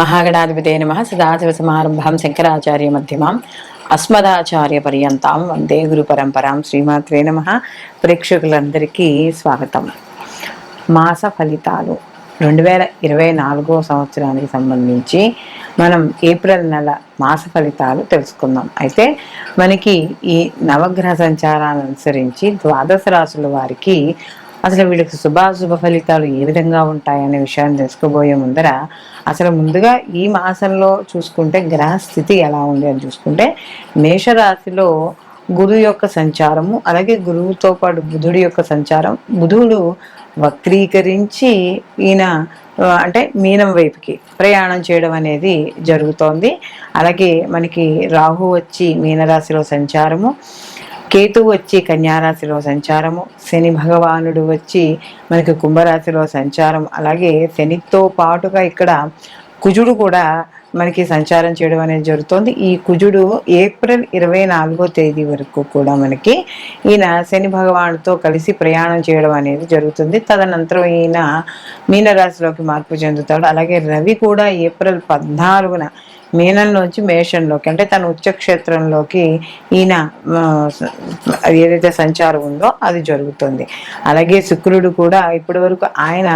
మహాగణాధిపతే నమ. సదాశివ సమారంభం శంకరాచార్య మధ్యమాం. అస్మదాచార్య పర్యంతం వందే గురు పరంపరాం శ్రీమాత్రే నమ. ప్రేక్షకులందరికీ స్వాగతం. మాస ఫలితాలు. రెండు వేల ఇరవై నాలుగో సంవత్సరానికి సంబంధించి మనం ఏప్రిల్ నెల మాస ఫలితాలు తెలుసుకుందాం. అయితే మనకి ఈ నవగ్రహ సంచారాన్ని అనుసరించి ద్వాదశ రాశుల వారికి అసలు వీళ్ళకి శుభాశుభ ఫలితాలు ఏ విధంగా ఉంటాయనే విషయాన్ని తెలుసుకోబోయే ముందర అసలు ముందుగా ఈ మాసంలో చూసుకుంటే గ్రహ స్థితి ఎలా ఉంది అని చూసుకుంటే మేషరాశిలో గురువు యొక్క సంచారము అలాగే గురువుతో పాటు బుధుడి యొక్క సంచారం. బుధుడు వక్రీకరించి ఈయన అంటే మీనం వైపుకి ప్రయాణం చేయడం అనేది జరుగుతోంది. అలాగే మనకి రాహు వచ్చి మీనరాశిలో సంచారము. కేతు వచ్చి కన్యారాశిలో సంచారము. శని భగవానుడు వచ్చి మనకి కుంభరాశిలో సంచారం. అలాగే శనితో పాటుగా ఇక్కడ కుజుడు కూడా మనకి సంచారం చేయడం అనేది జరుగుతుంది. ఈ కుజుడు ఏప్రిల్ ఇరవై నాలుగో తేదీ వరకు కూడా మనకి ఈయన శని భగవానుతో కలిసి ప్రయాణం చేయడం అనేది జరుగుతుంది. తదనంతరం ఈయన మీనరాశిలోకి మార్పు చెందుతాడు. అలాగే రవి కూడా ఏప్రిల్ పద్నాలుగున మీనంలోంచి మేషంలోకి అంటే తన ఉచ్చక్షేత్రంలోకి ఈయన ఏదైతే సంచారం ఉందో అది జరుగుతుంది. అలాగే శుక్రుడు కూడా ఇప్పటి వరకు ఆయన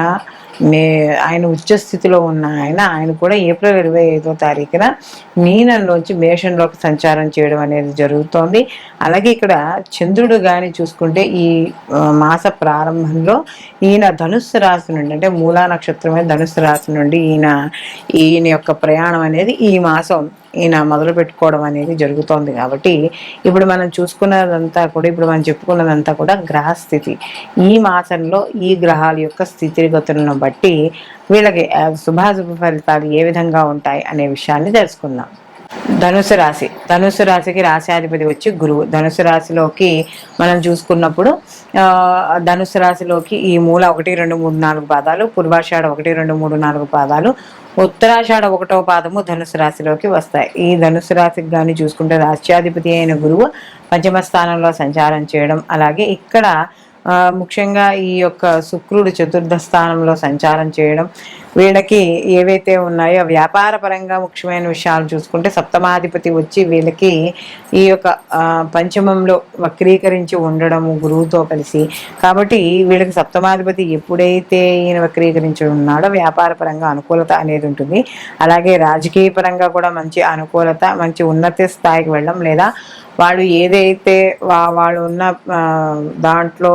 మే ఆయన ఉచ్చస్థితిలో ఉన్న ఆయన ఆయన కూడా ఏప్రిల్ ఇరవై ఐదో తారీఖున మీనంలోంచి మేషంలోకి సంచారం చేయడం అనేది జరుగుతోంది. అలాగే ఇక్కడ చంద్రుడు కానీ చూసుకుంటే ఈ మాస ప్రారంభంలో ఈయన ధనుస్సు రాశి నుండి అంటే మూలా నక్షత్రమే ధనుస్సు రాశి నుండి ఈయన ఈయన యొక్క ప్రయాణం అనేది ఈ మాసం ఈయన మొదలు పెట్టుకోవడం అనేది జరుగుతోంది కాబట్టి ఇప్పుడు మనం చూసుకున్నదంతా కూడా ఇప్పుడు మనం చెప్పుకున్నదంతా కూడా గ్రహస్థితి ఈ మాసంలో ఈ గ్రహాల యొక్క స్థితిగతులను బట్టి వీళ్ళకి శుభాశుభ ఫలితాలు ఏ విధంగా ఉంటాయి అనే విషయాన్ని తెలుసుకుందాం. ధనుసు రాశి. ధనుసు రాశికి రాశాధిపతి వచ్చి గురువు. ధనుసు రాశిలోకి మనం చూసుకున్నప్పుడు ధనుసు రాశిలోకి ఈ మూల ఒకటి రెండు మూడు నాలుగు పాదాలు పూర్వాషాఢ ఒకటి రెండు మూడు నాలుగు పాదాలు ఉత్తరాషాఢ ఒకటో పాదము ధనుసు రాశిలోకి వస్తాయి. ఈ ధనుసు రాశికి కానీ చూసుకుంటే రాష్ట్రాధిపతి అయిన గురువు పంచమ స్థానంలో సంచారం చేయడం అలాగే ఇక్కడ ముఖ్యంగా ఈ యొక్క శుక్రుడు చతుర్థ స్థానంలో సంచారం చేయడం వీళ్ళకి ఏవైతే ఉన్నాయో వ్యాపార పరంగా ముఖ్యమైన విషయాలు చూసుకుంటే సప్తమాధిపతి వచ్చి వీళ్ళకి ఈ యొక్క పంచమంలో వక్రీకరించి ఉండడము గురువుతో కలిసి. కాబట్టి వీళ్ళకి సప్తమాధిపతి ఎప్పుడైతే ఈయన వక్రీకరించి ఉన్నాడో వ్యాపార పరంగా అనుకూలత అనేది ఉంటుంది. అలాగే రాజకీయ పరంగా కూడా మంచి అనుకూలత మంచి ఉన్నత స్థాయికి వెళ్ళడం లేదా వాళ్ళు ఏదైతే వాళ్ళు ఉన్న దాంట్లో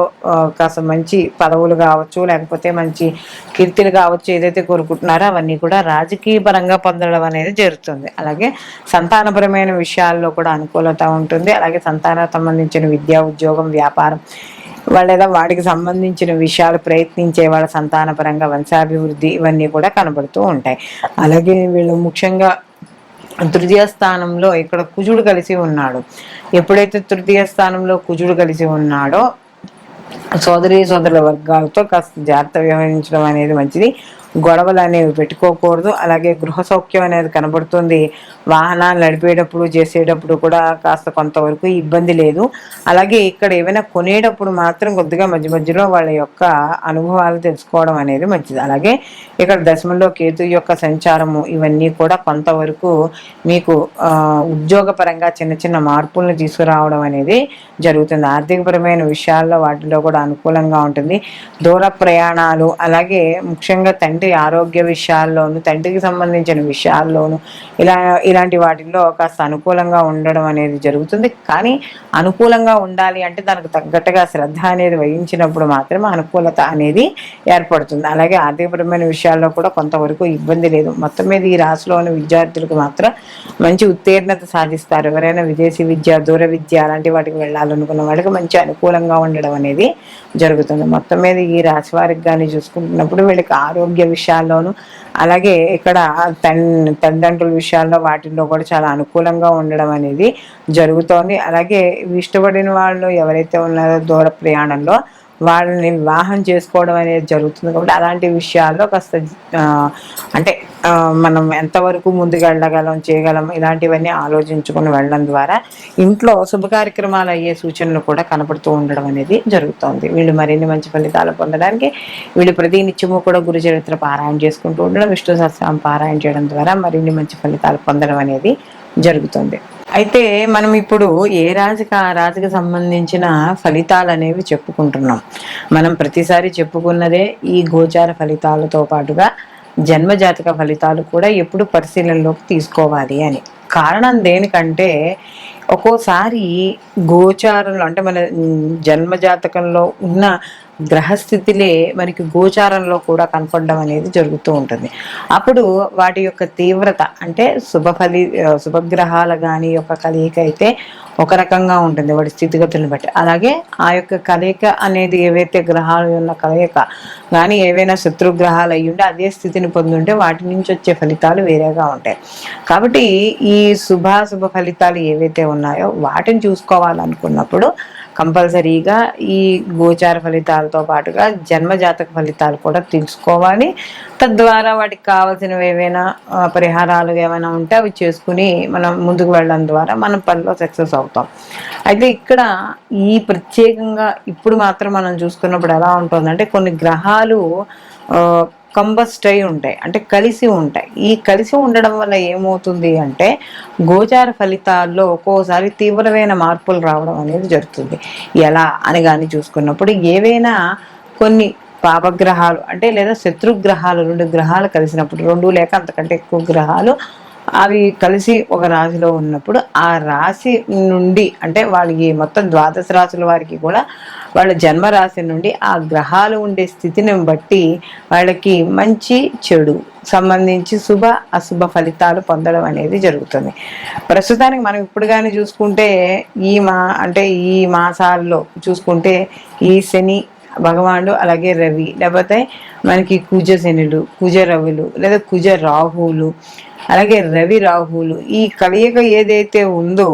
కాస్త మంచి పదవులు కావచ్చు లేకపోతే మంచి కీర్తిలు కావచ్చు ఏదైతే కోరుకుంటున్నారో అవన్నీ కూడా రాజకీయ పరంగా పొందడం అనేది జరుగుతుంది. అలాగే సంతానపరమైన విషయాల్లో కూడా అనుకూలత ఉంటుంది. అలాగే సంతానానికి సంబంధించిన విద్యా ఉద్యోగం వ్యాపారం వాళ్ళ వాటికి సంబంధించిన విషయాలు ప్రయత్నించే వాళ్ళ సంతానపరంగా వంశాభివృద్ధి ఇవన్నీ కూడా కనబడుతూ ఉంటాయి. అలాగే వీళ్ళు ముఖ్యంగా తృతీయ స్థానంలో ఇక్కడ కుజుడు కలిసి ఉన్నాడు. ఎప్పుడైతే తృతీయ స్థానంలో కుజుడు కలిసి ఉన్నాడో సోదరి సోదరుల వర్గాలతో కాస్త జాగ్రత్త వ్యవహరించడం అనేది మంచిది. గొడవలు అనేవి పెట్టుకోకూడదు. అలాగే గృహ సౌఖ్యం అనేది కనబడుతుంది. వాహనాలు నడిపేటప్పుడు చేసేటప్పుడు కూడా కాస్త కొంతవరకు ఇబ్బంది లేదు. అలాగే ఇక్కడ ఏమైనా కొనేటప్పుడు మాత్రం కొద్దిగా మధ్య మధ్యలో వాళ్ళ యొక్క అనుభవాలు తెలుసుకోవడం అనేది మంచిది. అలాగే ఇక్కడ దశమంలో కేతు యొక్క సంచారము ఇవన్నీ కూడా కొంతవరకు మీకు ఉద్యోగపరంగా చిన్న చిన్న మార్పులను తీసుకురావడం అనేది జరుగుతుంది. ఆర్థికపరమైన విషయాల్లో వాటిలో కూడా అనుకూలంగా ఉంటుంది. దూర ప్రయాణాలు అలాగే ముఖ్యంగా తండ్రి తండ్రి ఆరోగ్య విషయాల్లోనూ తండ్రికి సంబంధించిన విషయాల్లోనూ ఇలా ఇలాంటి వాటిల్లో కాస్త అనుకూలంగా ఉండడం అనేది జరుగుతుంది. కానీ అనుకూలంగా ఉండాలి అంటే దానికి తగ్గట్టుగా శ్రద్ధ అనేది వహించినప్పుడు మాత్రమే అనుకూలత అనేది ఏర్పడుతుంది. అలాగే ఆర్థికపరమైన విషయాల్లో కూడా కొంతవరకు ఇబ్బంది లేదు. మొత్తం మీద ఈ రాశిలోని విద్యార్థులకు మాత్రం మంచి ఉత్తీర్ణత సాధిస్తారు. ఎవరైనా విదేశీ విద్య దూర విద్య అలాంటి వాటికి వెళ్ళాలనుకున్న వాళ్ళకి మంచి అనుకూలంగా ఉండడం అనేది జరుగుతుంది. మొత్తం మీద ఈ రాశి వారికి కానీ చూసుకుంటున్నప్పుడు వీళ్ళకి ఆరోగ్య విషయాల్లోనూ. అలాగే ఇక్కడ తన్ తల్లిదండ్రుల విషయాల్లో వాటిల్లో కూడా చాలా అనుకూలంగా ఉండడం అనేది జరుగుతోంది. అలాగే ఇష్టపడిన వాళ్ళు ఎవరైతే ఉన్నారో దూర ప్రయాణంలో వాళ్ళని వివాహం చేసుకోవడం అనేది జరుగుతుంది కాబట్టి అలాంటి విషయాల్లో కాస్త అంటే మనం ఎంతవరకు ముందుకు వెళ్ళగలం చేయగలం ఇలాంటివన్నీ ఆలోచించుకొని వెళ్ళడం ద్వారా ఇంట్లో శుభ కార్యక్రమాలు అయ్యే సూచనలు కూడా కనపడుతూ ఉండడం అనేది జరుగుతుంది. వీళ్ళు మరిన్ని మంచి ఫలితాలు పొందడానికి వీళ్ళు ప్రతి నిత్యము కూడా గురు చరిత్ర పారాయణ చేసుకుంటూ ఉండడం విష్ణు సహస్రం పారాయణ చేయడం ద్వారా మరిన్ని మంచి ఫలితాలు పొందడం అనేది జరుగుతుంది. అయితే మనం ఇప్పుడు ఏ రాజుకి ఆ రాజుకి సంబంధించిన ఫలితాలు అనేవి చెప్పుకుంటున్నాం. మనం ప్రతిసారి చెప్పుకున్నదే ఈ గోచార ఫలితాలతో పాటుగా జన్మజాతక ఫలితాలు కూడా ఎప్పుడు పరిశీలనలోకి తీసుకోవాలి అని. కారణం దేనికంటే ఒక్కోసారి గోచారంలో అంటే మన జన్మజాతకంలో ఉన్న గ్రహస్థితిలే మనకి గోచారంలో కూడా కనపడడం అనేది జరుగుతూ ఉంటుంది. అప్పుడు వాటి యొక్క తీవ్రత అంటే శుభ ఫలి శుభగ్రహాల కానీ యొక్క కలయిక అయితే ఒక రకంగా ఉంటుంది వాటి స్థితిగతులను బట్టి. అలాగే ఆ యొక్క కలయిక అనేది ఏవైతే గ్రహాలు ఉన్న కలయిక కానీ ఏవైనా శత్రుగ్రహాలు అయ్యి ఉంటే అదే స్థితిని పొందుంటే వాటి నుంచి వచ్చే ఫలితాలు వేరేగా ఉంటాయి. కాబట్టి ఈ శుభాశుభ ఫలితాలు ఏవైతే ఉన్నాయో వాటిని చూసుకోవాలనుకున్నప్పుడు కంపల్సరీగా ఈ గోచార ఫలితాలతో పాటుగా జన్మజాతక ఫలితాలు కూడా తెలుసుకోవాలి. తద్వారా వాటికి కావాల్సినవి ఏవైనా పరిహారాలు ఏమైనా ఉంటే అవి చేసుకుని మనం ముందుకు వెళ్ళడం ద్వారా మనం పనిలో సక్సెస్ అవుతాం. అయితే ఇక్కడ ఈ ప్రత్యేకంగా ఇప్పుడు మాత్రం మనం చూసుకున్నప్పుడు ఎలా ఉంటుందంటే కొన్ని గ్రహాలు కంబస్ట్ అయి ఉంటాయి అంటే కలిసి ఉంటాయి. ఈ కలిసి ఉండడం వల్ల ఏమవుతుంది అంటే గోచార ఫలితాల్లో ఒక్కోసారి తీవ్రమైన మార్పులు రావడం అనేది జరుగుతుంది. ఎలా అని కానీ చూసుకున్నప్పుడు ఏవైనా కొన్ని పాపగ్రహాలు అంటే లేదా శత్రుగ్రహాలు రెండు గ్రహాలు కలిసినప్పుడు రెండు లేక అంతకంటే ఎక్కువ గ్రహాలు అవి కలిసి ఒక రాశిలో ఉన్నప్పుడు ఆ రాశి నుండి అంటే వాళ్ళకి మొత్తం ద్వాదశ రాశుల వారికి కూడా వాళ్ళ జన్మ రాశి నుండి ఆ గ్రహాలు ఉండే స్థితిని బట్టి వాళ్ళకి మంచి చెడు సంబంధించి శుభ అశుభ ఫలితాలు పొందడం అనేది జరుగుతుంది. ప్రస్తుతానికి మనం ఇప్పుడు కానీ చూసుకుంటే ఈ మా అంటే ఈ మాసాల్లో చూసుకుంటే ఈ శని భగవానుడు అలాగే రవి లేకపోతే మనకి కుజ శనులు కుజ రవులు లేదా కుజ రాహువులు అలాగే రవి రాహులు ఈ కలయిక ఏదైతే ఉందో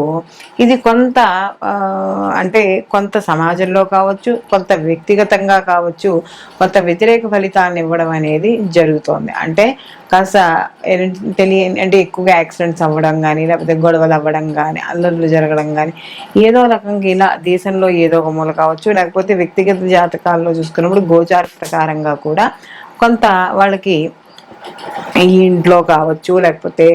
ఇది కొంత అంటే కొంత సమాజంలో కావచ్చు కొంత వ్యక్తిగతంగా కావచ్చు కొంత వ్యతిరేక ఫలితాలను ఇవ్వడం అనేది జరుగుతోంది. అంటే కాస్త తెలియని అంటే ఎక్కువగా యాక్సిడెంట్స్ అవ్వడం కానీ లేకపోతే గొడవలు అవ్వడం కానీ అల్లర్లు జరగడం కానీ ఏదో రకంగా ఇలా దేశంలో ఏదో ఒక మూల కావచ్చు లేకపోతే వ్యక్తిగత జాతకాల్లో చూసుకున్నప్పుడు గోచార ప్రకారంగా కూడా కొంత వాళ్ళకి ఈ ఇంట్లో కావచ్చు లేకపోతే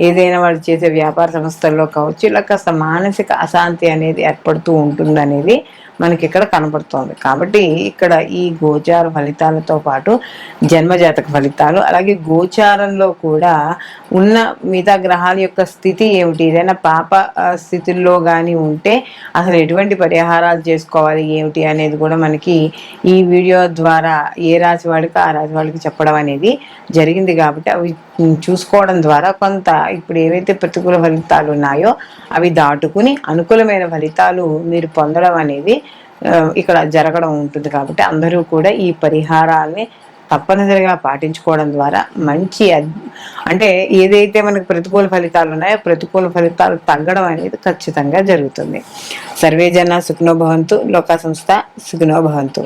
ఏదైనా వాళ్ళు చేసే వ్యాపార సంస్థల్లో కావచ్చు ఇలా కాస్త మానసిక అశాంతి అనేది ఏర్పడుతూ ఉంటుంది అనేది మనకి ఇక్కడ కనపడుతోంది కాబట్టి ఇక్కడ ఈ గోచార ఫలితాలతో పాటు జన్మజాతక ఫలితాలు అలాగే గోచారంలో కూడా ఉన్న మిగతా గ్రహాల యొక్క స్థితి ఏమిటి? ఏదైనా పాప స్థితుల్లో కానీ ఉంటే అసలు ఎటువంటి పరిహారాలు చేసుకోవాలి? ఏమిటి అనేది కూడా మనకి ఈ వీడియో ద్వారా ఏ రాశి వాడికి ఆ రాశి వాళ్ళకి చెప్పడం అనేది జరిగింది కాబట్టి అవి చూసుకోవడం ద్వారా కొంత ఇప్పుడు ఏవైతే ప్రతికూల ఫలితాలు ఉన్నాయో అవి దాటుకుని అనుకూలమైన ఫలితాలు మీరు పొందడం అనేది ఇక్కడ జరగడం ఉంటుంది కాబట్టి అందరూ కూడా ఈ పరిహారాల్ని తప్పనిసరిగా పాటించుకోవడం ద్వారా మంచి అంటే ఏదైతే మనకు ప్రతికూల ఫలితాలు ఉన్నాయో ప్రతికూల ఫలితాలు తగ్గడం అనేది ఖచ్చితంగా జరుగుతుంది. సర్వేజన సుఖనోభవంతు లోకా సంస్థ సుఖనోభవంతు